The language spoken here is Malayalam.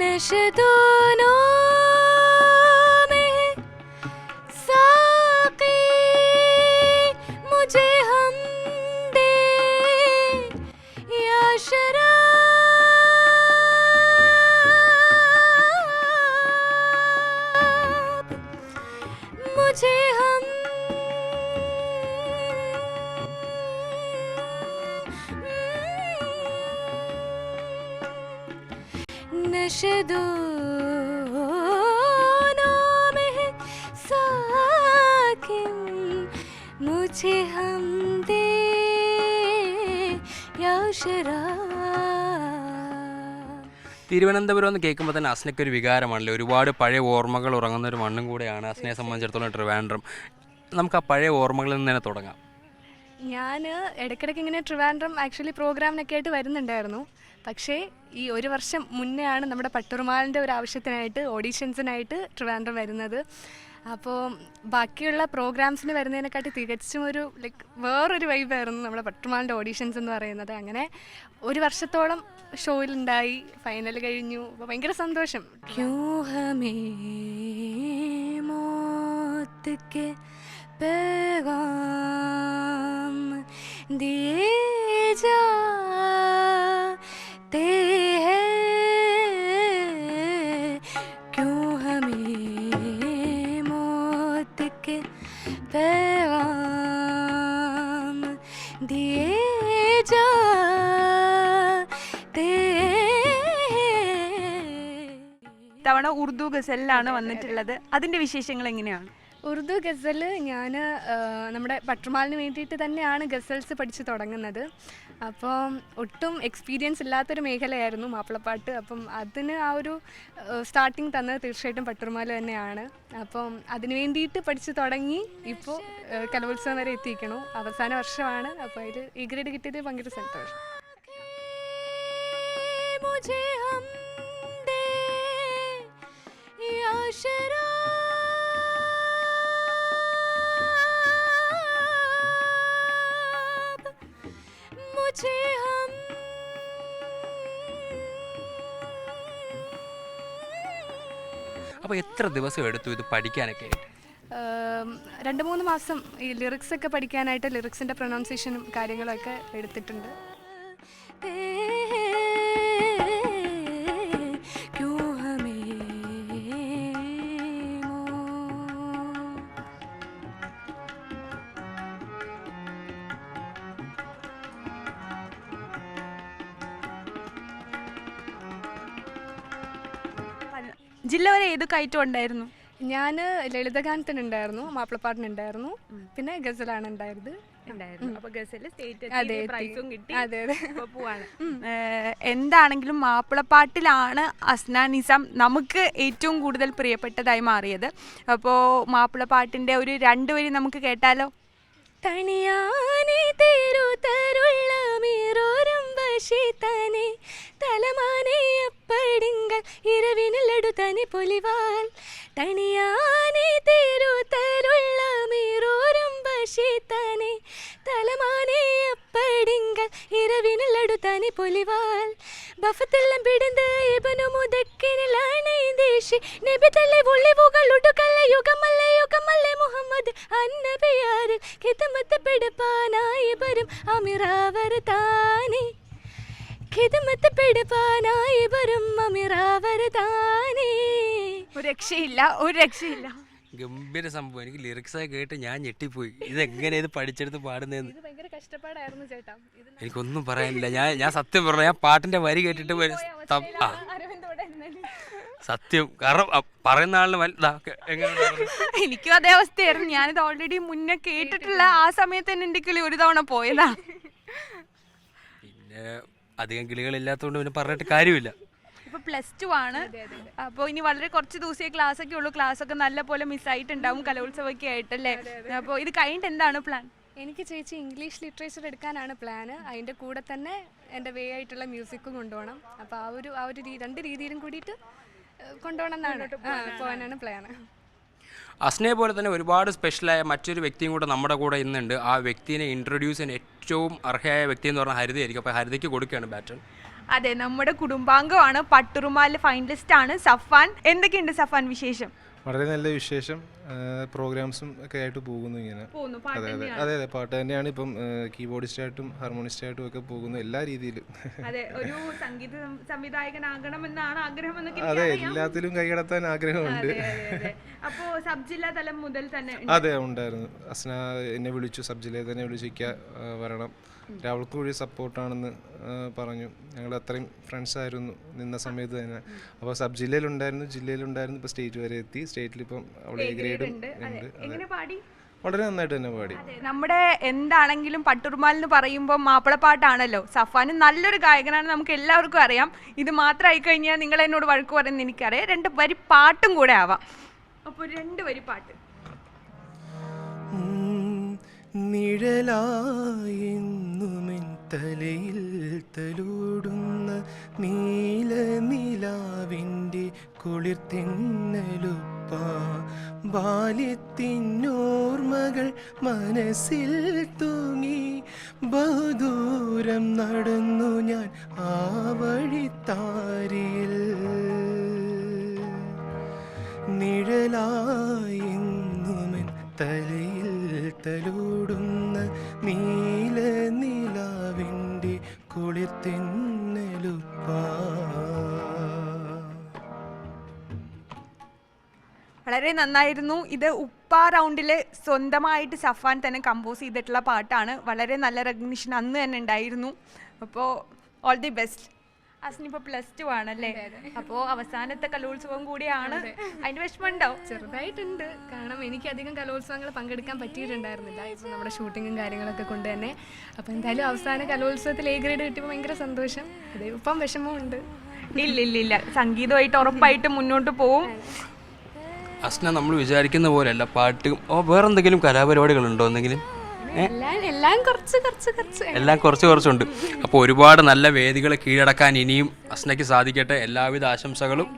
नश दोनों نشد ساکن مجھے ہم دے یا തിരുവനന്തപുരം എന്ന് കേൾക്കുമ്പോൾ തന്നെ അസ്നയ്ക്ക് ഒരു വികാരമാണല്ലോ. ഒരുപാട് പഴയ ഓർമ്മകൾ ഉറങ്ങുന്ന ഒരു മണ്ണും കൂടെയാണ് അസ്നയെ സംബന്ധിച്ചിടത്തോളം ട്രിവാൻഡ്രം. നമുക്ക് ആ പഴയ ഓർമ്മകളിൽ നിന്ന് തന്നെ തുടങ്ങാം. ഞാൻ ഇടയ്ക്കിടയ്ക്ക് ഇങ്ങനെ ട്രിവാൻഡ്രം ആക്ച്വലി പ്രോഗ്രാമിനൊക്കെ ആയിട്ട് വരുന്നുണ്ടായിരുന്നു. പക്ഷേ ഈ ഒരു വർഷം മുന്നേ ആണ് നമ്മുടെ പട്ടുറുമാലിന്റെ ഒരു ആവശ്യത്തിനായിട്ട് ഓഡീഷൻസിനായിട്ട് ട്രിവാൻഡ്രം വരുന്നത്. അപ്പോൾ ബാക്കിയുള്ള പ്രോഗ്രാംസിന് വരുന്നതിനെക്കാട്ടി തികച്ചും ഒരു ലൈക്ക് വേറൊരു വൈബായിരുന്നു നമ്മുടെ പട്ടുമാലിന്റെ ഓഡീഷൻസ് എന്ന് പറയുന്നത്. അങ്ങനെ ഒരു വർഷത്തോളം ഷോയിലുണ്ടായി ഫൈനൽ കഴിഞ്ഞു. അപ്പോൾ ഭയങ്കര സന്തോഷം. ക്യൂഹമേ दिए जाते हैं क्यों हमें मौत के पैगाम दिए जाते हैं തവണ ഉറുദു ഗസലിലാണ് വന്നിട്ടുള്ളത് അതിന്റെ വിശേഷങ്ങൾ എങ്ങനെയാണ് ഉറുദു ഗസൽ ഞാൻ നമ്മുടെ പട്ടുമാലിന് വേണ്ടിയിട്ട് തന്നെയാണ് ഗസൽസ് പഠിച്ചു തുടങ്ങുന്നത് അപ്പം ഒട്ടും എക്സ്പീരിയൻസ് ഇല്ലാത്തൊരു മേഖലയായിരുന്നു മാപ്പിളപ്പാട്ട് അപ്പം അതിന് ആ ഒരു സ്റ്റാർട്ടിങ് തന്നത് തീർച്ചയായിട്ടും പട്ടുമാൽ തന്നെയാണ് അപ്പം അതിന് വേണ്ടിയിട്ട് പഠിച്ചു തുടങ്ങി ഇപ്പോൾ കലോത്സവം വരെ എത്തിക്കണു അവസാന വർഷമാണ് അപ്പോൾ അതിൽ ഈ ഗ്രേഡ് കിട്ടിയത് ഭയങ്കര സന്തോഷം मुझे हम दे या शराब അപ്പോൾ എത്ര ദിവസം എടുത്തു ഇത് പഠിക്കാനൊക്കെ ആയിട്ട്? രണ്ട് മൂന്ന് മാസം ഈ ലിറിക്സ് ഒക്കെ പഠിക്കാനായിട്ട് ലിറിക്സിന്റെ പ്രൊനൗൺസിയേഷനും കാര്യങ്ങളൊക്കെ എടുത്തിട്ടുണ്ട്. ജില്ല വരെ ഏത് കയറ്റം ഉണ്ടായിരുന്നു? ഞാൻ ലളിതഗാനത്തിനുണ്ടായിരുന്നു മാപ്പിളപ്പാട്ടിനുണ്ടായിരുന്നു പിന്നെ ഗസലാണ് ഉണ്ടായത്. ഉണ്ടായിരുന്നു. അപ്പൊ ഗസൽ സ്റ്റേറ്റ് അതെ, പ്രൈസും കിട്ടി അതെ അതെ. ഇപ്പൊ പോവാണ്. എന്താണെങ്കിലും മാപ്പിളപ്പാട്ടിലാണ് അസ്ന നിസം നമുക്ക് ഏറ്റവും കൂടുതൽ പ്രിയപ്പെട്ടതായി മാറിയത്. അപ്പോൾ മാപ്പിളപ്പാട്ടിന്റെ ഒരു രണ്ടുവരി നമുക്ക് കേട്ടാലോ? തനിയാനേ തേരു തരുള്ള മീറോരം വശിത്തനെ തലമാനെ അപ്പടിങ്കൾ ഇരവിനല്ലടു തനി പൊലിവാൽ തണിയാനെ തേരു തരുള്ള മീറോരം വശിത്തനെ തലമാനെ അപ്പടിങ്കൾ ഇരവിനല്ലടു തനി പൊലിവാൽ ബഫത്തെല്ലാം പിടിந்து ഇബനു മുതക്കിനിലാണ് ദേശി നബി തല്ലെ ഒളിവുകൾ പിടിപ്പാനായി വരും അമിറാവർ താനേ ഒരു രക്ഷയില്ല ഒരു രക്ഷയില്ല. ഗംഭീര സംഭവം. എനിക്ക് ലിറിക്സ് കേട്ട് ഞാൻ ഞെട്ടിപ്പോയി. ഇതെങ്ങനെ ഇത് പഠിച്ചെടുത്ത് പാടുന്നതെന്ന്. ഇത് ഭയങ്കര കഷ്ടപ്പാടായിരുന്നു ചേട്ടാ. ഇത് എനിക്കൊന്നും പറയാനില്ല. ഞാൻ ഞാൻ സത്യം പറഞ്ഞു ഞാൻ പാട്ടിന്റെ വരി കേട്ടിട്ട് ഒരു ത- ആ, അരവിന്ദോടെ സത്യം. കാരണം ആ, പറയുന്ന ആളിന് ദാ, എങ്ങനെ? എനിക്കും അതേ അവസ്ഥയായിരുന്നു. ഞാനിത് ഓൾറെഡി മുന്നേ കേട്ടിട്ടുള്ള ആ സമയത്ത് തന്നെ എന്റെ കിളി ഒരു തവണ പോയതാ. പിന്നെ അധികം കിളികളില്ലാത്തതുകൊണ്ട് പിന്നെ പറഞ്ഞിട്ട് കാര്യമില്ല. ഇപ്പൊ പ്ലസ് ടു ആണ്. അപ്പോൾ ഇനി വളരെ കുറച്ച് ദിവസമേ ക്ലാസ് ഒക്കെ ഉള്ളൂ. ക്ലാസ് ഒക്കെ നല്ല പോലെ മിസ്സായിട്ടുണ്ടാവും കലോത്സവമൊക്കെ ആയിട്ടല്ലേ? അപ്പോൾ ഇത് കഴിഞ്ഞിട്ട് എന്താണ് പ്ലാൻ എനിക്ക് ചേച്ചി ഇംഗ്ലീഷ് ലിറ്ററേച്ചർ എടുക്കാനാണ് പ്ലാന് അതിന്റെ കൂടെ തന്നെ എന്റെ വേ ആയിട്ടുള്ള മ്യൂസിക്കും കൊണ്ടുപോകണം. അപ്പോൾ ആ ഒരു ആ ഒരു രണ്ട് രീതിയിലും കൂടിയിട്ട് കൊണ്ടുപോകണം എന്നാണ്. പോകാനാണ്. പ്ലാന് അസ്നയെ പോലെ തന്നെ ഒരുപാട് സ്പെഷ്യലായ മറ്റൊരു വ്യക്തിയും കൂടെ നമ്മുടെ കൂടെ ഇന്നുണ്ട്. ആ വ്യക്തിനെ ഇൻട്രൊഡ്യൂസ് ചെയ്യാൻ ഏറ്റവും അർഹയായ വ്യക്തി എന്ന് പറഞ്ഞാൽ ഹരിതയായിരിക്കും. അപ്പോൾ ഹരിതയ്ക്ക് കൊടുക്കുകയാണ് ബാറ്റൺ. അതെ നമ്മുടെ കുടുംബാംഗമാണ് പട്ടുറുമാലിലെ ഫൈനലിസ്റ്റ് ആണ് സഫാൻ എന്തൊക്കെയുണ്ട് സഫാൻ വിശേഷം? വളരെ നല്ല വിശേഷം. പ്രോഗ്രാംസും ഒക്കെ ആയിട്ട് പോകുന്നു ഇങ്ങനെ. അതെ അതെ. അതെ അതെ. പാട്ട് തന്നെയാണ് ഇപ്പം കീബോർഡിസ്റ്റായിട്ടും ഹാർമോണിസ്റ്റായിട്ടും ഒക്കെ പോകുന്നു എല്ലാ രീതിയിലും. അതെ ഒരു സംഗീത സംവിധായകനാകണമെന്നാണ് ആഗ്രഹം അതെ. എല്ലാത്തിലും കൈകടത്താൻ ആഗ്രഹമുണ്ട്. അപ്പോ സബ് ജില്ലാ തലം മുതൽ തന്നെ അതെ ഉണ്ടായിരുന്നു. അസ്ന എന്നെ വിളിച്ചു സബ് ജില്ലയിൽ തന്നെ വിളിച്ചിരിക്കുക വരണം. അവൾക്ക് കൂടി സപ്പോർട്ടാണെന്ന് പറഞ്ഞു. ഞങ്ങൾ അത്രയും ഫ്രണ്ട്സ് ആയിരുന്നു നിന്ന സമയത്ത് തന്നെ. അപ്പോൾ സബ് ജില്ലയിലുണ്ടായിരുന്നു ജില്ലയിലുണ്ടായിരുന്നു ഇപ്പോൾ സ്റ്റേറ്റ് വരെ എത്തി. സ്റ്റേറ്റിൽ ഇപ്പം അവൾ ഗ്രേഡും എങ്ങനെ പാടി? വളരെ നന്നായിട്ട് തന്നെ പാടി. അതെ, നമ്മുടെ എന്താണെങ്കിലും പട്ടുറുമാൽ എന്ന് പറയുമ്പോൾ മാപ്പിളപ്പാട്ടാണല്ലോ. സഫാൻ നല്ലൊരു ഗായകനാണ് നമുക്ക് എല്ലാവർക്കും അറിയാം. ഇത് മാത്രമായി കഴിഞ്ഞാൽ നിങ്ങൾ എന്നോട് വഴക്ക് പറയുന്നത് എനിക്കറിയാം. രണ്ട് വരി പാട്ടും കൂടെ ആവാം. അപ്പോൾ രണ്ട് വരി പാട്ട്. നിഴലായെന്നുമെൻ തലയിൽ തലോടുന്ന നീല നിലാവിന്റെ ബാല്യത്തിനോർമ്മകൾ മനസ്സിൽ തൂങ്ങി ബഹുദൂരം നടന്നു ഞാൻ ആ വഴിത്താരിയിൽ. നിഴലായെന്നുമൻ തലയിൽ തലോടുന്ന നീല നിലാവിന്റെ കുളിർത്തിന്നലുപ്പാ വളരെ നന്നായിരുന്നു. ഇത് ഉപ്പ റൗണ്ടിൽ സ്വന്തമായിട്ട് സഫാൻ തന്നെ കമ്പോസ് ചെയ്തിട്ടുള്ള പാട്ടാണ്. വളരെ നല്ല റെക്കഗ്നിഷൻ അന്ന് തന്നെ ഉണ്ടായിരുന്നു. അപ്പോൾ ഓൾ ദി ബെസ്റ്റ് അസ്നി ഇപ്പൊ പ്ലസ് ടു ആണല്ലേ? അപ്പോ അവസാനത്തെ കലോത്സവം കൂടിയാണ്. അതിന്റെ വിഷമം ഉണ്ടാവും ചെറുതായിട്ടുണ്ട്. കാരണം എനിക്ക് അധികം കലോത്സവങ്ങൾ പങ്കെടുക്കാൻ പറ്റിയിട്ടുണ്ടായിരുന്നില്ല. ഇപ്പം നമ്മുടെ ഷൂട്ടിങ്ങും കാര്യങ്ങളൊക്കെ കൊണ്ട് തന്നെ. അപ്പോൾ എന്തായാലും അവസാന കലോത്സവത്തിൽ എ ഗ്രേഡ് കിട്ടിയപ്പോൾ ഭയങ്കര സന്തോഷം. അതെ ഇപ്പം വിഷമമുണ്ട്. ഇല്ല ഇല്ല ഇല്ല. സംഗീതമായിട്ട് ഉറപ്പായിട്ട് മുന്നോട്ട് പോവും. അസ്ന നമ്മൾ വിചാരിക്കുന്ന പോലെയല്ല പാട്ട് ഓ വേറെന്തെങ്കിലും കലാപരിപാടികളുണ്ടോ എന്തെങ്കിലും എല്ലാം എല്ലാം കുറച്ച് കുറച്ച് കുറച്ച്. എല്ലാം കുറച്ച് കുറച്ചുണ്ട്. അപ്പോൾ ഒരുപാട് നല്ല വേദികളെ കീഴടക്കാൻ ഇനിയും അസ്നയ്ക്ക് സാധിക്കട്ടെ. എല്ലാവിധ ആശംസകളും.